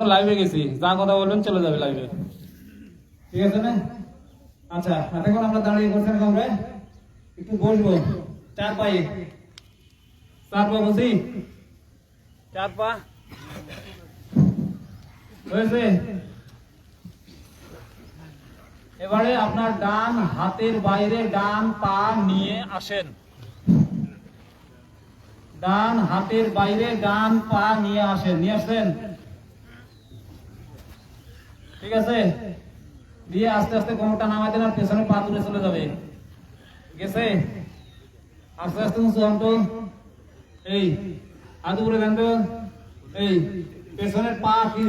লাইভে গেছি। যা কথা বলবেন চলে যাবে লাইভে ঠিক আছে না? আচ্ছা এতক্ষণ দাঁড়িয়ে করছেন একটু বসবো। চার পায়ে। চার পা বসি। চার পা। হয়েছে? এবারে আপনার ডান হাতের বাইরে ডান পা নিয়ে আসেন। ডান হাতের বাইরে ডান পা নিয়ে আসেন। নিয়ে আসেন ঠিক আছে? দিয়ে আস্তে আস্তে কোমরটা নামাই দেন আর পেছনে পা তুলে চলে যাবে। ঠিক আছে? আস্তে আস্তে উঁচু হন তো এই হাত উপরে দেন তো এই, পেছনের পা কি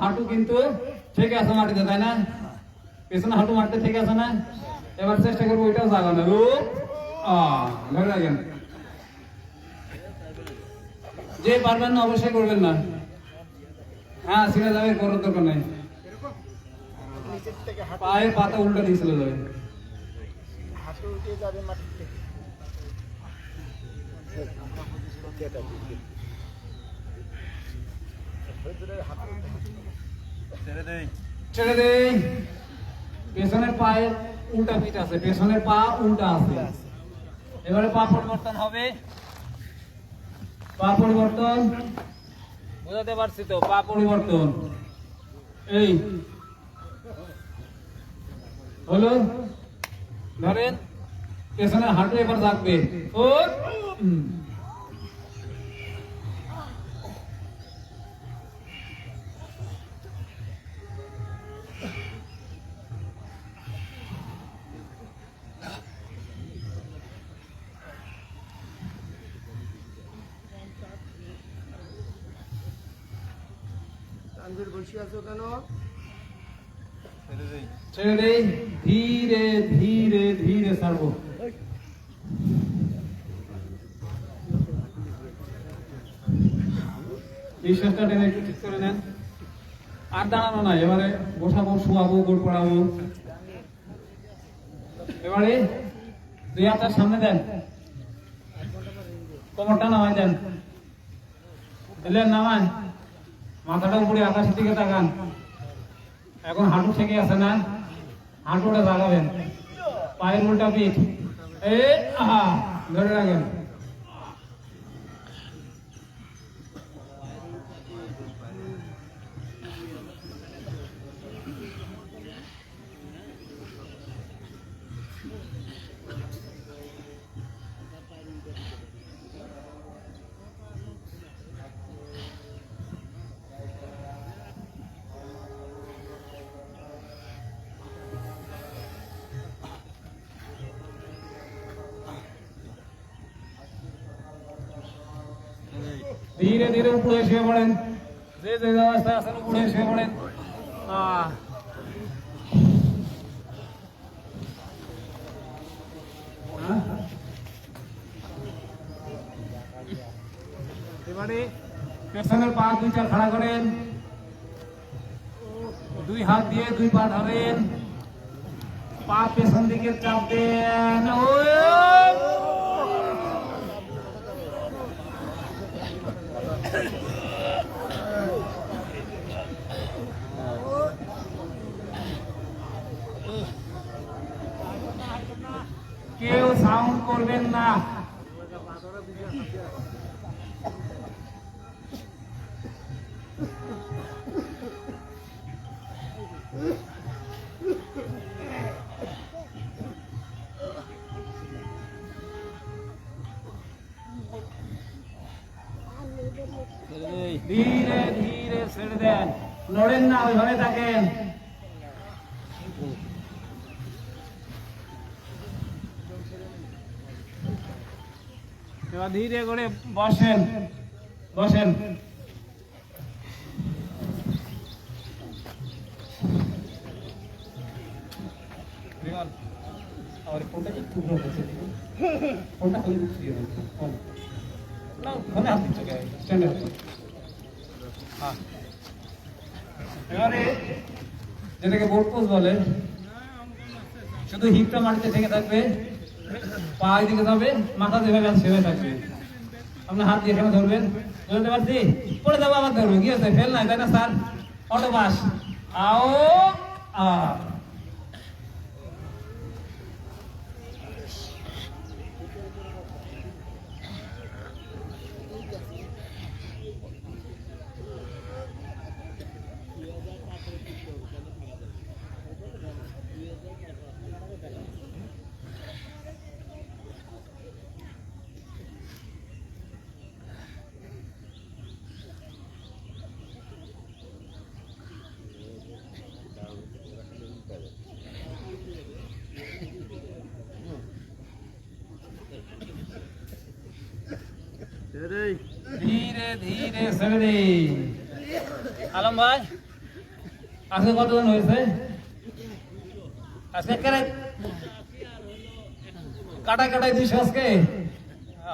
হাঁটু কিন্তু ঠিক আছে মাটিতে, তাই না? পেছনে হাঁটু মাটিতে ঠিক আছে না? এবার চেষ্টা করব ওইটাও জাগানো ধরে রাখেন। যে পারবেন না, অবশ্যই করবেন না। হ্যাঁ সিনে যাবে, করার দরকার নাই। পায়ের পাতা উল্টা দিয়ে চলে যাবে। হাঁটু উঠে যাবে মাটির থেকে। ছেড়ে দেই। পেছনের পায়ের উল্টা পিঠ আছে পেছনের পা উল্টা আছে। এবারে পা পরিবর্তন হবে। পা পরিবর্তন। বুঝাতে পারছি তো পা পরিবর্তন। এই। হলো ধরেন পেছনে হাঁটু এবার থাকবে ও ধীরে ধীরে ধীরে একটু ঠিক করে আর দাঁড়ানো নাই, এবারে বসাবো এবারে সামনে দেন। নামাই দেন। নামায়। মাথাটা উপরে, আকাশের দিকে তাকান। এখন হাঁটু থেকে আছে না? হাঁটুটা জাগাবেন পায়ের উল্টা পিঠ। এ আহা ধরে রাখেন। ধীরে ধীরে উপরে শুয়ে পড়েন যে যে অবস্থায় আছেন উপরে শুয়ে পড়েন? এবারে পেছনের পা দুই চার খাড়া করেন দুই হাত দিয়ে দুই পা ধরেন পা পেছন দিকে চাপ দেন কেউ সাউন্ড করবেন না। ধীরে ধীরে ছেড়ে দেন। নড়েন না ওইভাবে থাকেন। ধীরে করে বসেন বসেন রিয়াল, আমার ফোনটা একটু ঘুরে বসে ফোনটা খালি দিয়ে দেন। ফোন। না, ফোনে হাত দিচ্ছ কেন? স্ট্যান্ডে হাত হ্যাঁ। এবারে যেটাকে বোর্ড পোজ বলে শুধু হিপটা মাটিতে থেকে থাকবে পা এদিকে যাবে মাথা যেভাবে আছে সেভাবে থাকবে। আপনার হাত দিয়ে এখানে ধরবেন। ধরতে পারছি? পড়ে যাব আবার ধরবো। কি হচ্ছে ফেল নাই, তাই না, স্যার? অটো বাস আও, আ। ধীরে ধীরে ছেড়ে দে আলম ভাই আজকে কতজন হয়েছে? আজকে কেন কাটাই কাটাই দুইশো আজকে?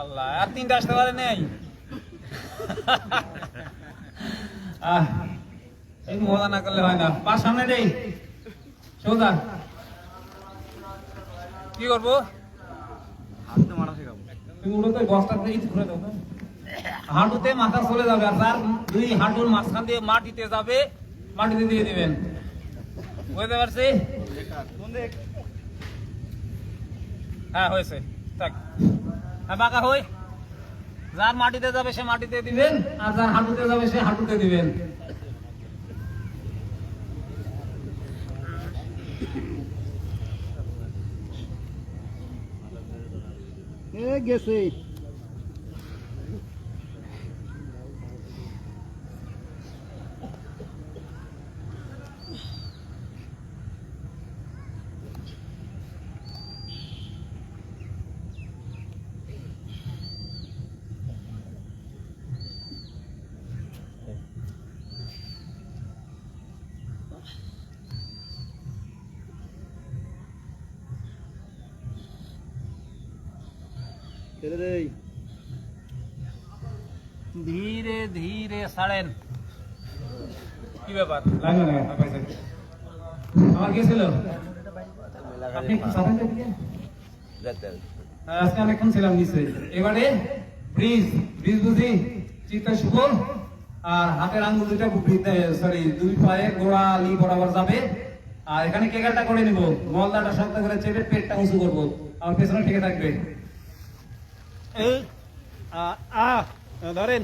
আল্লাহ আর তিনটা আসতে পারে নাই। আহ এই মজা না করলে হয় না। পা সামনে দেই সোজা। কি করব? তুমি উঠো তো বস্তা থেকে খুলে দাও। হাঁটুতে মাথা চলে যাবে আর তার দুই হাঁটুর মাঝখান দিয়ে মাটিতে যাবে, মাটিতে দিয়ে দিবেন। বুঝতে পারছি? হ্যাঁ হয়েছে। থাক। হ্যাঁ বাঁকা হই। যার মাটিতে যাবে, সে মাটিতে দিবেন, আর যার হাঁটুতে যাবে, সে হাঁটুতে দিবেন। গেছে। দেই। ধীরে ধীরে ছাড়েন। কি ব্যাপার? আমার গেছিল আপনি কি সাথে দিলেন আজকে অনেকক্ষণ ছিলাম নিচে এবারে ব্রিজ ব্রিজ বুঝি? চিত্তা শুভ। আর হাতের আঙ্গুল দুটা সরি দুই পায়ে গোড়ালি বরাবর যাবে। আর এখানে কেকারটা করে নিব। মলদাটা শক্ত করে চেপে পেটটা উঁচু করব। আমার পেছনে ঠিক থাকবে। এই আ আ ধরেন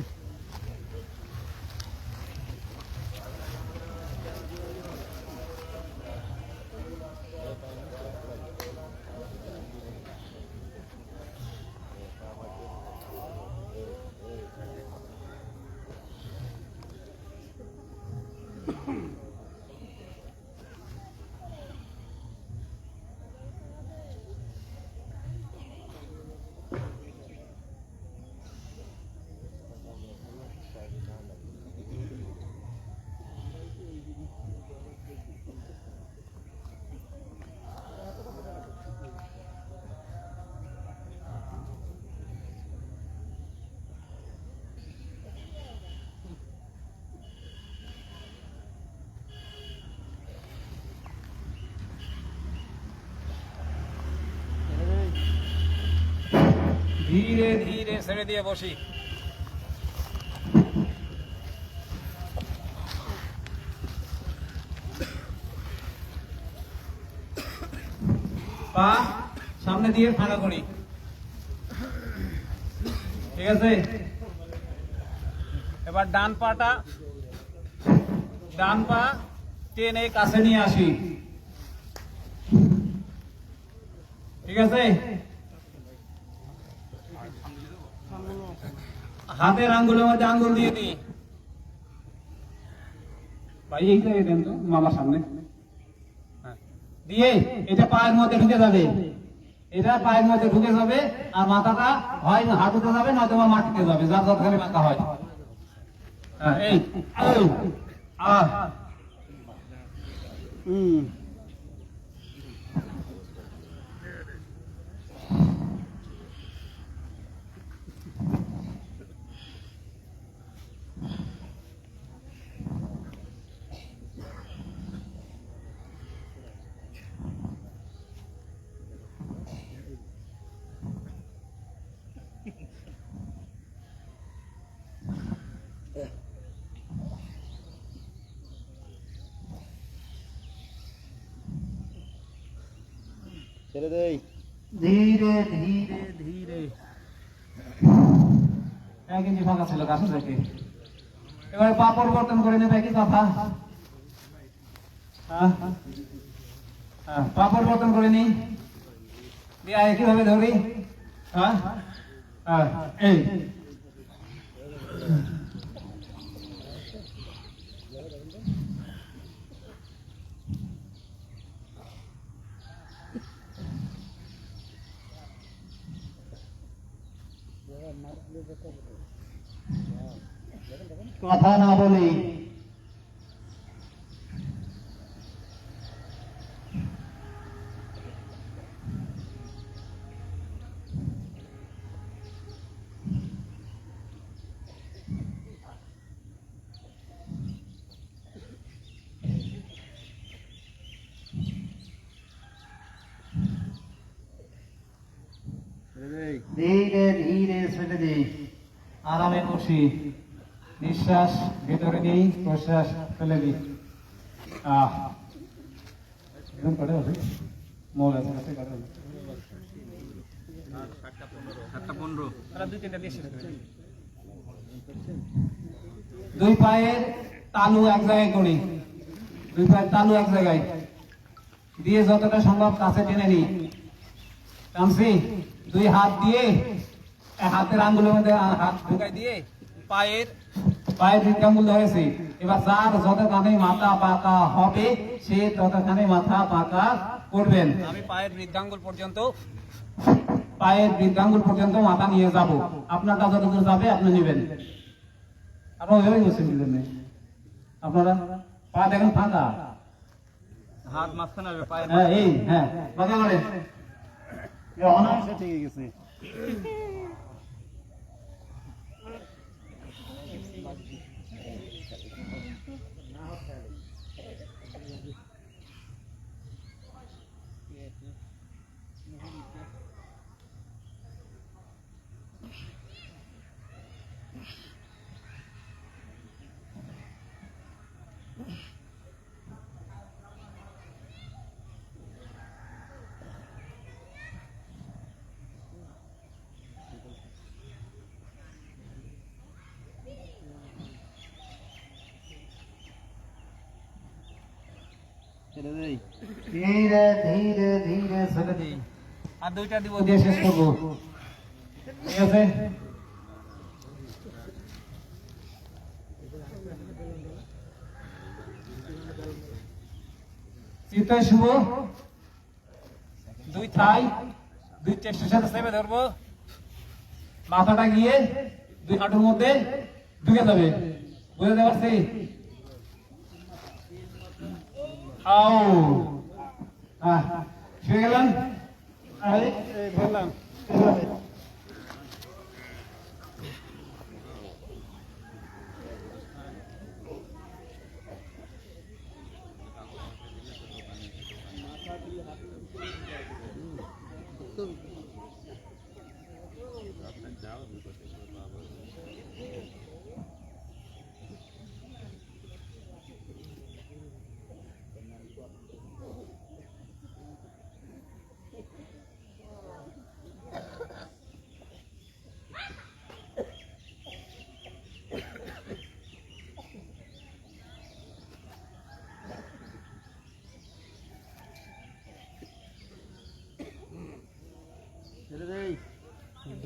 ধীরে ধীরে ছেড়ে দিয়ে বসি। পা সামনে দিয়ে ফাঁকা করি। ঠিক আছে? এবার ডান পাটা ডান পা টেনে কাছে নিয়ে আসি। ঠিক আছে? হাতের আঙ্গুলের মধ্যে আঙ্গুল দিয়ে দিই। ভাই এই জায়গায় দেন তো মামার সামনে। হ্যাঁ। দিয়ে এটা পায়ের মধ্যে ঢুকে যাবে। এটা পায়ের মধ্যে ঢুকে যাবে আর মাথাটা হয় না হাঁটুতে যাবে নয়তো বা মাটিতে যাবে যার যতখানি মাথা হয়। হ্যাঁ, এই আহ। হুম। ছেড়ে দেই। ধীরে ধীরে ধীরে। এক ফাঁকা ছিল গাছ থেকে এবারে পা পরিবর্তন করে নেবে কি কথা হ্যাঁ? হ্যাঁ, পা পরিবর্তন করে নি। দিয়ে একইভাবে ধরি? হ্যাঁ? হ্যাঁ এই। কথা না বলি ধীরে ধীরে ছেড়ে দিই আরামে বসি। নিঃশ্বাস ভেতরে নিই প্রশ্বাস ফেলে দিই আহ। দুই পায়ের তালু এক জায়গায় করি দুই পায়ের তালু এক জায়গায়। দিয়ে যতটা সম্ভব কাছে টেনে নিই টানছি দুই হাত দিয়ে হাতের আঙ্গুলের মধ্যে হাত ঢুকাই দিয়ে পায়ের পায়ের দিকে আঙ্গুল ধরেছি এবার যার যতখানি মাথা পাকা হবে সে ততখানি মাথা পাকা করবেন। আমি পায়ের বৃদ্ধাঙ্গুল পর্যন্ত পায়ের বৃদ্ধাঙ্গুল পর্যন্ত মাথা নিয়ে যাব। আপনারটা যতদূর যাবে আপনি নেবেন। আপনারা ওইভাবেই বসে নিলেন আপনারা পা দেখেন ফাঁকা? হাত মাঝখানে পায়ের হ্যাঁ এই হ্যাঁ কথা বলে অনায়াসে ঠিক গেছে ধীরে ধীরে ধীরে ছেড়ে দিই আর দুইটা দিব দিয়ে। শেষ করব। ঠিক আছে? চিতায় শুভ। দুই থাই দুই চেষ্টার সাথে চেপে ধরবো। মাথাটা গিয়ে দুই হাঁটুর মধ্যে ঢুকে যাবে। বুঝতে পারছি? আও হ্যাঁ শুয়ে গেলাম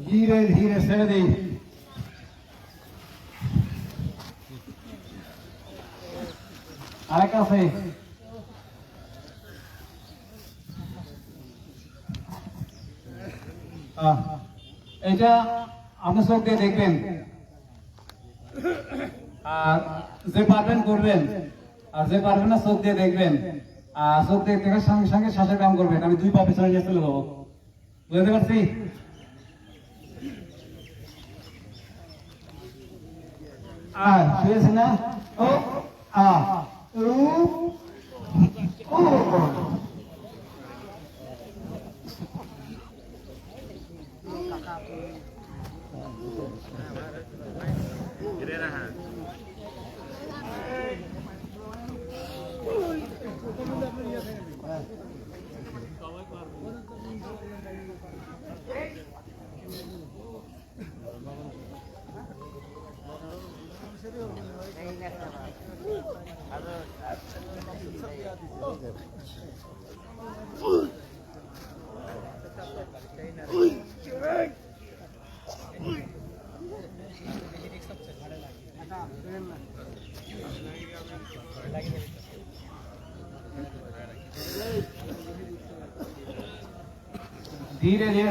ধীরে ধীরে ছেড়ে দিই। আরেক আছে। এটা আপনি চোখ দিয়ে দেখবেন। আর যে পারবেন করবেন। আর যে পারবেন না, চোখ দিয়ে দেখবেন। আর চোখ দিয়ে দেখার সঙ্গে সঙ্গে শ্বাসের কাম করবেন। আমি দুই পা পিছনে নিয়ে চলে যাব। বুঝতে পারছি? আর শুয়েছে না? ধীরে ধীরে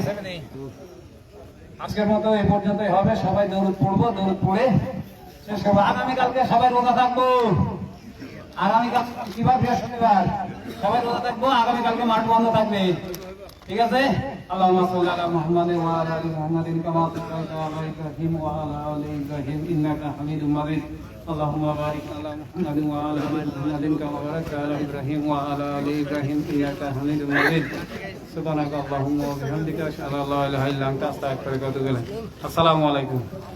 আজকের মতো এই পর্যন্তই হবে। সবাই দৌড় পড়ব, দৌড় পড়ে শেষ করব। আগামীকালকে সবাই রোজা থাকব। আগামীকাল কিবার বৃহস্পতিবার সবাই রোজা থাকবো আগামীকালকে মাঠ বন্ধ থাকবে ঠিক আছে আল্লাহুম্মা সাল্লি আলা মুহাম্মাদিন ওয়া আলা আলি মুহাম্মাদিন কামা সাল্লাইতা আলা ইব্রাহিম ওয়া আলা আলি ইব্রাহিম ইন্নাকা হামিদুম মাজিদ اللهم بارك على محمد وعلى ال محمد كما باركت على ابراهيم وعلى ال ابراهيم انك حميد مجيد سبحانك اللهم وبحمدك اشهد ان لا اله الا انت استغفرك واتوب اليك السلام عليكم